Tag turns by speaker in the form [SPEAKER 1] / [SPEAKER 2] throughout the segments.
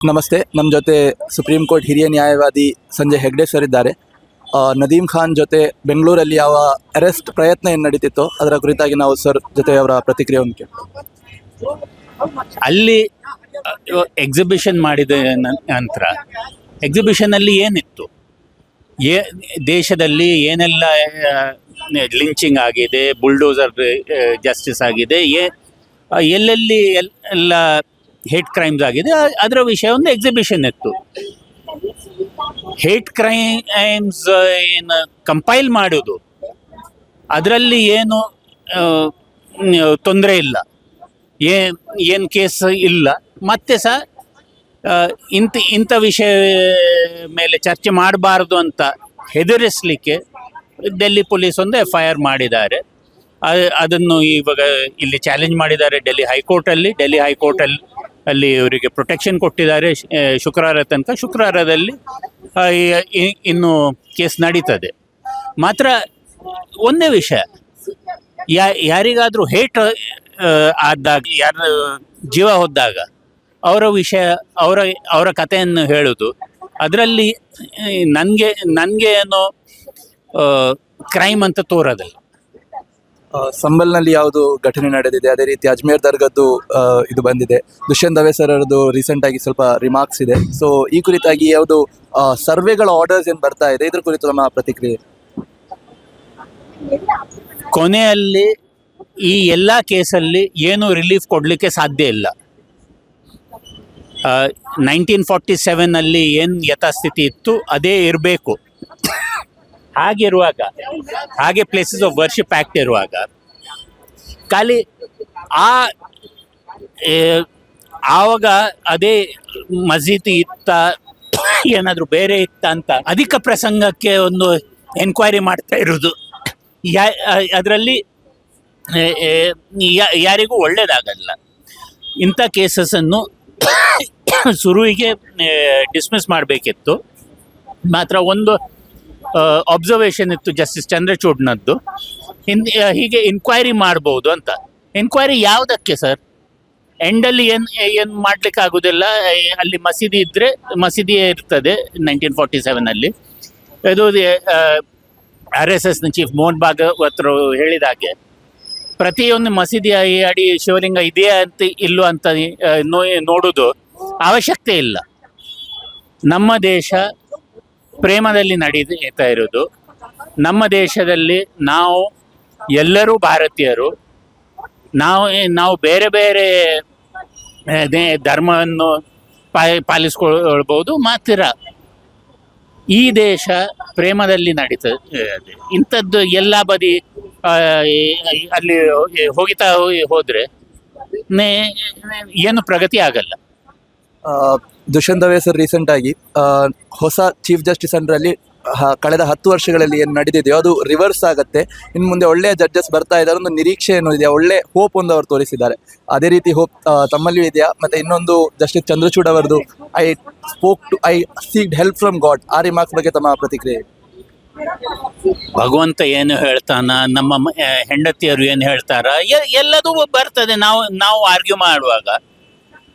[SPEAKER 1] ನಮಸ್ತೆ ನಮ್ಮ ಜೊತೆ ಸುಪ್ರೀಂ ಕೋರ್ಟ್ ಹಿರಿಯ ನ್ಯಾಯವಾದಿ ಸಂಜಯ್ ಹೆಗ್ಡೆ ಸರ್ ಇದ್ದಾರೆ. ನದೀಮ್ ಖಾನ್ ಜೊತೆ ಬೆಂಗಳೂರಲ್ಲಿ ಯಾವ ಅರೆಸ್ಟ್ ಪ್ರಯತ್ನ ಏನು ನಡೀತಿತ್ತು ಅದರ ಕುರಿತಾಗಿ ನಾವು ಸರ್ ಜೊತೆ ಅವರ ಪ್ರತಿಕ್ರಿಯೆಯನ್ನು ಕೇಳ್ತೀವಿ.
[SPEAKER 2] ಅಲ್ಲಿ ಎಕ್ಸಿಬಿಷನ್ ಮಾಡಿದ ನಂತರ ಎಕ್ಸಿಬಿಷನಲ್ಲಿ ಏನಿತ್ತು? ಏ, ದೇಶದಲ್ಲಿ ಏನೆಲ್ಲ ಲಿಂಚಿಂಗ್ ಆಗಿದೆ ಬುಲ್ಡೋಸರ್ ಜಸ್ಟಿಸ್ ಆಗಿದೆ ಎಲ್ಲೆಲ್ಲಿ ಎಲ್ಲ ಹೇಟ್ ಕ್ರೈಮ್ಸ್ ಆಗಿದೆ. ಅದರ ವಿಷಯ ಒಂದು ಎಕ್ಸಿಬಿಷನ್ ಇತ್ತು. ಹೇಟ್ ಕ್ರೈಮ್ಸ್ ಏನು ಕಂಪೈಲ್ ಮಾಡೋದು. ಅದರಲ್ಲಿ ಏನು ತೊಂದರೆ ಇಲ್ಲ. ಏ ಏನು ಕೇಸ್ ಇಲ್ಲ. ಮತ್ತೆ ಸಹ ಇಂತ ಇಂಥ ವಿಷಯ ಮೇಲೆ ಚರ್ಚೆ ಮಾಡಬಾರ್ದು ಅಂತ ಹೆದರಿಸಲಿಕ್ಕೆ ಡೆಲ್ಲಿ ಪೊಲೀಸ್ ಒಂದು ಎಫ್ ಐ ಆರ್ ಮಾಡಿದ್ದಾರೆ. ಅದನ್ನು ಇವಾಗ ಇಲ್ಲಿ ಚಾಲೆಂಜ್ ಮಾಡಿದ್ದಾರೆ ಡೆಲ್ಲಿ ಹೈಕೋರ್ಟಲ್ಲಿ ಡೆಲ್ಲಿ ಹೈಕೋರ್ಟಲ್ಲಿ ಅಲ್ಲಿ ಇವರಿಗೆ ಪ್ರೊಟೆಕ್ಷನ್ ಕೊಟ್ಟಿದ್ದಾರೆ ಶುಕ್ರವಾರ ತನಕ. ಶುಕ್ರವಾರದಲ್ಲಿ ಇನ್ನು ಕೇಸ್ ನಡೀತದೆ. ಮಾತ್ರ ಒಂದೇ ವಿಷಯ. ಯಾ, ಯಾರಿಗಾದರೂ ಹೇಟ್ ಆದಾಗ, ಯಾರ, ಜೀವ ಹೋದಾಗ ಅವರ ವಿಷಯ, ಅವರ ಅವರ ಕಥೆಯನ್ನು ಹೇಳೋದು. ಅದರಲ್ಲಿ ನನಗೆ ನನಗೆ ಏನೋ ಕ್ರೈಮ್ ಅಂತ ತೋರೋದಿಲ್ಲ.
[SPEAKER 1] ಸಂಬಲ್ನಲ್ಲಿ ಯಾವುದು ಘಟನೆ ನಡೆದಿದೆ, ಅದೇ ರೀತಿ ಅಜ್ಮೇರ್ ದರ್ಗದ್ದು ಇದು ಬಂದಿದೆ. ದುಷ್ಯಂತ್ ದವೆ ಸರ್ ಅವರದ್ದು ರೀಸೆಂಟ್ ಆಗಿ ಸ್ವಲ್ಪ ರಿಮಾರ್ಕ್ಸ್ ಇದೆ. ಸೊ ಈ ಕುರಿತಾಗಿ ಯಾವುದು ಸರ್ವೆಗಳ ಆರ್ಡರ್ಸ್ ಏನು ಬರ್ತಾ ಇದೆ? ಇದ್ರ ಕುರಿತು ನಮ್ಮ ಪ್ರತಿಕ್ರಿಯೆ.
[SPEAKER 2] ಕೊನೆಯಲ್ಲಿ ಈ ಎಲ್ಲ ಕೇಸಲ್ಲಿ ಏನು ರಿಲೀಫ್ ಕೊಡಲಿಕ್ಕೆ ಸಾಧ್ಯ ಇಲ್ಲ. ನೈನ್ಟೀನ್ ಫಾರ್ಟಿ ಸೆವೆನಲ್ಲಿ ಏನು ಯಥಾಸ್ಥಿತಿ ಇತ್ತು, ಅದೇ ಇರಬೇಕು. ಹಾಗಿರುವಾಗ, ಹಾಗೆ ಪ್ಲೇಸಸ್ ಆಫ್ ವರ್ಷಿಪ್ ಆ್ಯಕ್ಟ್ ಇರುವಾಗ, ಖಾಲಿ ಆ ಆವಾಗ ಅದೇ ಮಸೀದಿ ಇತ್ತ, ಏನಾದರೂ ಬೇರೆ ಇತ್ತ ಅಂತ ಅಧಿಕ ಪ್ರಸಂಗಕ್ಕೆ ಒಂದು ಎನ್ಕ್ವೈರಿ ಮಾಡ್ತಾ ಇರೋದು ಯಾ ಅದರಲ್ಲಿ ಯಾರಿಗೂ ಒಳ್ಳೇದಾಗಲ್ಲ. ಇಂಥ ಕೇಸಸ್ಸನ್ನು ಶುರುವಿಗೆ ಡಿಸ್ಮಿಸ್ ಮಾಡಬೇಕಿತ್ತು. ಮಾತ್ರ ಒಂದು ಅಬ್ಸರ್ವೇಷನ್ ಇತ್ತು ಜಸ್ಟಿಸ್ ಚಂದ್ರಚೂಡ್ನದ್ದು. ಹಿಂದ್ ಹೀಗೆ ಇನ್ಕ್ವೈರಿ ಮಾಡ್ಬೋದು ಅಂತ. ಇನ್ಕ್ವೈರಿ ಯಾವುದಕ್ಕೆ ಸರ್ ಎಂಡಲ್ಲಿ ಏನು ಏನು ಮಾಡ್ಲಿಕ್ಕೆ ಆಗೋದಿಲ್ಲ. ಅಲ್ಲಿ ಮಸೀದಿ ಇದ್ದರೆ ಮಸೀದಿಯೇ ಇರ್ತದೆ ನೈನ್ಟೀನ್ ಫಾರ್ಟಿ ಸೆವೆನಲ್ಲಿ ಇದು ಆರ್ ಎಸ್ ಎಸ್ನ ಚೀಫ್ ಮೋಹನ್ ಭಾಗವತರು ಹೇಳಿದ ಹಾಗೆ. ಪ್ರತಿಯೊಂದು ಮಸೀದಿಯ ಈ ಅಡಿ ಶಿವಲಿಂಗ ಇದೆಯಾ ಅಂತ ಇಲ್ಲೋ ಅಂತ ನೋಡುದು ನೋ- ಅವಶ್ಯಕತೆ ಇಲ್ಲ. ನಮ್ಮ ದೇಶ ಪ್ರೇಮದಲ್ಲಿ ನಡೀತಾ ಇರೋದು. ನಮ್ಮ ದೇಶದಲ್ಲಿ ನಾವು ಎಲ್ಲರೂ ಭಾರತೀಯರು. ನಾವು ನಾವು ಬೇರೆ ಬೇರೆ ಧರ್ಮವನ್ನು ಪಾ- ಪಾಲಿಸ್ಕೊಳ್ಬೋದು ಮಾತ್ರ. ಈ ದೇಶ ಪ್ರೇಮದಲ್ಲಿ ನಡೀತದೆ. ಇಂಥದ್ದು ಎಲ್ಲ ಬದಿ ಅಲ್ಲಿ ಹೋಗಿತಾ ಹೋಗಿ- ಹೋದ್ರೆ ಏನು ಪ್ರಗತಿ ಆಗಲ್ಲ.
[SPEAKER 1] ದುಷ್ಯಂತ್ ದವೆ ಸರ್ ರೀಸೆಂಟ್ ಆಗಿ ಹೊಸ ಚೀಫ್ ಜಸ್ಟಿಸ್ ಅಂದ್ರಲ್ಲಿ ಕಳೆದ ಹತ್ತು ವರ್ಷಗಳಲ್ಲಿ ಏನು ನಡೆದಿದೆಯೋ ಅದು ರಿವರ್ಸ್ ಆಗುತ್ತೆ. ಇನ್ನು ಮುಂದೆ ಒಳ್ಳೆಯ ಜಡ್ಜಸ್ ಬರ್ತಾ ಇದ್ದಾರೆ ಒಂದು ನಿರೀಕ್ಷೆ ಏನೋ ಇದೆಯಾ ಒಳ್ಳೆ ಹೋಪ್ ಒಂದು ಅವರು ತೋರಿಸಿದ್ದಾರೆ. ಅದೇ ರೀತಿ ಹೋಪ್ ತಮ್ಮಲ್ಲಿಯೂ ಇದೆಯಾ? ಮತ್ತೆ ಇನ್ನೊಂದು ಜಸ್ಟಿಸ್ ಚಂದ್ರಚೂಡ್ ಅವರದು I spoke to I sought help from God ಆ ರಿಮಾರ್ಕ್ಸ್ ಬಗ್ಗೆ ತಮ್ಮ ಪ್ರತಿಕ್ರಿಯೆ?
[SPEAKER 2] ಭಗವಂತ ಏನು ಹೇಳ್ತಾನ? ನಮ್ಮ ಹೆಂಡತಿಯರು ಏನು ಹೇಳ್ತಾರ? ಎಲ್ಲದೂ ಬರ್ತದೆ. ನಾವು ನಾವು ಆರ್ಗ್ಯೂ ಮಾಡುವಾಗ.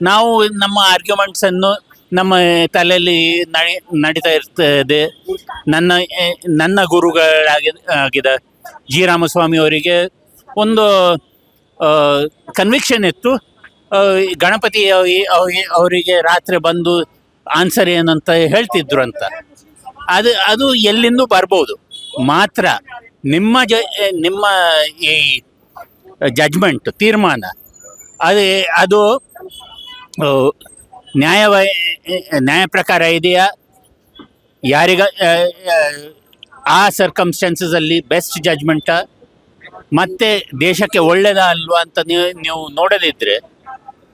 [SPEAKER 2] ನಾವು ನಮ್ಮ ಆರ್ಗ್ಯುಮೆಂಟ್ಸ್ ಅನ್ನು ನಮ್ಮ ತಲೆಯಲ್ಲಿ ನಡಿ, ನಡೀತಾ ಇರ್ತದೆ. ನನ್ನ ನನ್ನ ಗುರುಗಳಾಗಿ ಆಗಿದ ಜಿ ರಾಮಸ್ವಾಮಿ ಅವರಿಗೆ ಒಂದು ಕನ್ವಿಕ್ಷನ್ ಇತ್ತು. ಗಣಪತಿ ಅವ- ಅವ- ಅವರಿಗೆ ರಾತ್ರಿ ಬಂದು ಆನ್ಸರ್ ಏನಂತ ಹೇಳ್ತಿದ್ರು ಅಂತ. ಅದು ಅದು ಎಲ್ಲಿಂದೂ ಬರ್ಬೋದು. ಮಾತ್ರ ನಿಮ್ಮ ಜ, ನಿಮ್ಮ ಈ ಜಜ್ಮೆಂಟ್ ತೀರ್ಮಾನ, ಅದೇ, ಅದು ನ್ಯಾಯವ ನ್ಯಾಯ ಪ್ರಕಾರ ಇದೆಯಾ? ಯಾರಿಗ ಆ, ಸರ್ಕಮ್ಸ್ಟೆನ್ಸಸಲ್ಲಿ ಬೆಸ್ಟ್ ಜಜ್ಮೆಂಟ ಮತ್ತೆ ದೇಶಕ್ಕೆ ಒಳ್ಳೇದ ಅಲ್ವಾ ಅಂತ ನೀವು ನೀವು ನೋಡದಿದ್ರೆ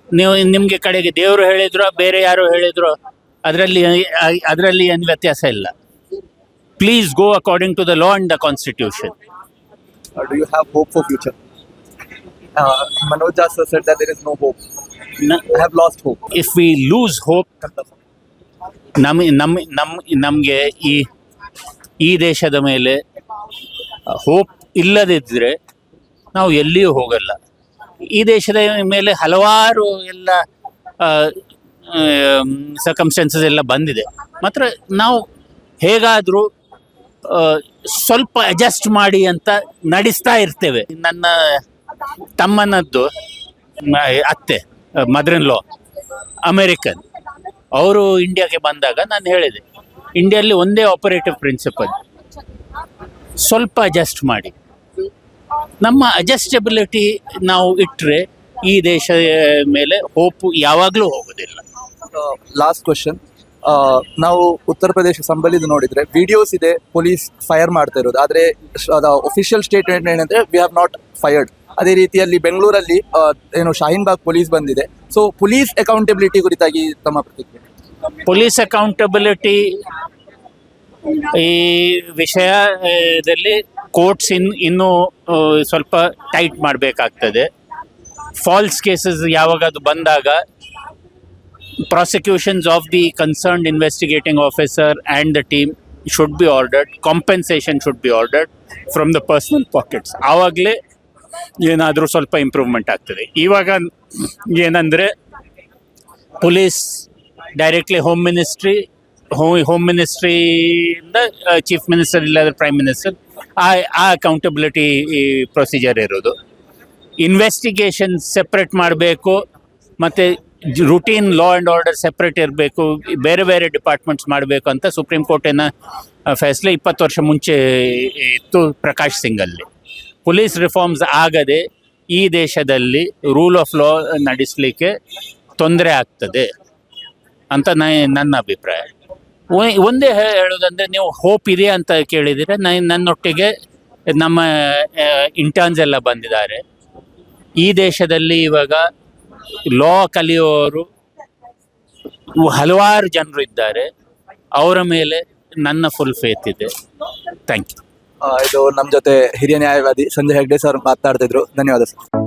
[SPEAKER 2] ನೀವು ನಿಮಗೆ ಕಡೆಗೆ ದೇವರು ಹೇಳಿದ್ರು ಬೇರೆ ಯಾರು ಹೇಳಿದ್ರು ಅದರಲ್ಲಿ ಅದರಲ್ಲಿ ಏನು ವ್ಯತ್ಯಾಸ ಇಲ್ಲ. Please go according to the law and the constitution
[SPEAKER 1] Manoj said that there is no hope have lost hope
[SPEAKER 2] if we lose hope ನಮ್ ನಮ್ ನಮ್, ನಮಗೆ ಈ ಈ ದೇಶದ ಮೇಲೆ ಹೋಪ್ ಇಲ್ಲದಿದ್ದರೆ ನಾವು ಎಲ್ಲಿಯೂ ಹೋಗಲ್ಲ. ಈ ದೇಶದ ಮೇಲೆ ಹಲವಾರು ಎಲ್ಲ ಸರ್ಕಮ್ಸ್ಟೆನ್ಸಸ್ ಎಲ್ಲ ಬಂದಿದೆ. ಮಾತ್ರ ನಾವು ಹೇಗಾದರೂ ಸ್ವಲ್ಪ ಅಡ್ಜಸ್ಟ್ ಮಾಡಿ ಅಂತ ನಡೆಸ್ತಾ ಇರ್ತೇವೆ. ನನ್ನ ತಮ್ಮನದ್ದು ಅತ್ತೆ. ಮದರ್ ಇನ್ ಲಾ ಅಮೇರಿಕನ್ ಅವರು ಇಂಡಿಯಾಗೆ ಬಂದಾಗ ನಾನು ಹೇಳಿದೆ ಇಂಡಿಯಲ್ಲಿ ಒಂದೇ ಆಪರೇಟಿವ್ ಪ್ರಿನ್ಸಿಪಲ್ ಸ್ವಲ್ಪ ಅಡ್ಜಸ್ಟ್ ಮಾಡಿ. ನಮ್ಮ ಅಡ್ಜಸ್ಟಬಿಲಿಟಿ ನಾವು ಇಟ್ಟರೆ ಈ ದೇಶ ಮೇಲೆ ಹೋಪು ಯಾವಾಗಲೂ ಹೋಗೋದಿಲ್ಲ.
[SPEAKER 1] ಲಾಸ್ಟ್ ಕ್ವಶನ್ ನಾವು ಉತ್ತರ ಪ್ರದೇಶ ಸಂಬಳಿದು ನೋಡಿದ್ರೆ ವಿಡಿಯೋಸ್ ಇದೆ ಪೊಲೀಸ್ ಫೈರ್ ಮಾಡ್ತಾ ಇರೋದು. ಆದರೆ ಒಫಿಷಿಯಲ್ ಸ್ಟೇಟ್ಮೆಂಟ್ ಏನಂದ್ರೆ ವಿ ಹ್ಯಾವ್ ನಾಟ್ ಫೈರ್ಡ್ ಅದೇ ರೀತಿಯಲ್ಲಿ ಬೆಂಗಳೂರಲ್ಲಿ ಏನು ಶಾಹೀನ್ ಬಾಗ್ ಪೊಲೀಸ್ ಬಂದಿದೆ. ಸೊ ಪೊಲೀಸ್ ಅಕೌಂಟೆಬಿಲಿಟಿ ಕುರಿತಾಗಿ ತಮ್ಮ ಪ್ರತಿಕ್ರಿಯೆ.
[SPEAKER 2] ಪೊಲೀಸ್ ಅಕೌಂಟೆಬಿಲಿಟಿ ಈ ವಿಷಯದಲ್ಲಿ ಕೋರ್ಟ್ಸ್ ಇನ್, ಇನ್ನೂ ಸ್ವಲ್ಪ ಟೈಟ್ ಮಾಡಬೇಕಾಗ್ತದೆ. ಫಾಲ್ಸ್ ಕೇಸಸ್ ಯಾವಾಗ ಅದು ಬಂದಾಗ prosecutions of the concerned investigating officer and the team should be ordered compensation should be ordered from the personal pockets ಆವಾಗಲೇ ಏನಾದರೂ ಸ್ವಲ್ಪ ಇಂಪ್ರೂವ್ಮೆಂಟ್ ಆಗ್ತದೆ. ಇವಾಗ ಏನಂದರೆ police directly home ministry home home ಮಿನಿಸ್ಟ್ರಿಯಿಂದ ಚೀಫ್ ಮಿನಿಸ್ಟರ್ ಇಲ್ಲಾಂದ್ರೆ ಪ್ರೈಮ್ ಮಿನಿಸ್ಟರ್ ಆ ಆ ಅಕೌಂಟಬಿಲಿಟಿ ಪ್ರೊಸೀಜರ್ ಇರೋದು. ಇನ್ವೆಸ್ಟಿಗೇಷನ್ ಸೆಪ್ರೇಟ್ ಮಾಡಬೇಕು, ಮತ್ತು routine law and order separate ಇರಬೇಕು, ಬೇರೆ ಬೇರೆ ಡಿಪಾರ್ಟ್ಮೆಂಟ್ಸ್ ಮಾಡಬೇಕು ಅಂತ ಸುಪ್ರೀಂ ಕೋರ್ಟಿನ ಫೈಸಲೆ ಇಪ್ಪತ್ತು ವರ್ಷ ಮುಂಚೆ ಇತ್ತು ಪ್ರಕಾಶ್ ಸಿಂಗಲ್ಲಿ ಪೊಲೀಸ್ ರಿಫಾರ್ಮ್ಸ್ ಆಗದೆ ಈ ದೇಶದಲ್ಲಿ ರೂಲ್ ಆಫ್ ಲಾ ನಡೆಸಲಿಕ್ಕೆ ತೊಂದರೆ ಆಗ್ತದೆ ಅಂತ ನ- ನನ್ನ ಅಭಿಪ್ರಾಯ. ಒಂದೇ ಹೇಳೋದಂದ್ರೆ ನೀವು ಹೋಪ್ ಇದೆ ಅಂತ ಕೇಳಿದರೆ ನನ್ನೊಟ್ಟಿಗೆ ನಮ್ಮ ಇಂಟರ್ನ್ಸ್ ಎಲ್ಲ ಬಂದಿದ್ದಾರೆ. ಈ ದೇಶದಲ್ಲಿ ಇವಾಗ ಲಾ ಕಲಿಯೋರು ಹಲವಾರು ಜನರು ಇದ್ದಾರೆ. ಅವರ ಮೇಲೆ ನನ್ನ ಫುಲ್ ಫೇತ್ ಇದೆ. ಥ್ಯಾಂಕ್ ಯು
[SPEAKER 1] ಇದು ನಮ್ಮ ಜೊತೆ ಹಿರಿಯ ನ್ಯಾಯವಾದಿ ಸಂಜಯ್ ಹೆಗ್ಡೆ ಸರ್ ಮಾತನಾಡ್ತಿದ್ರು ಧನ್ಯವಾದ ಸರ್.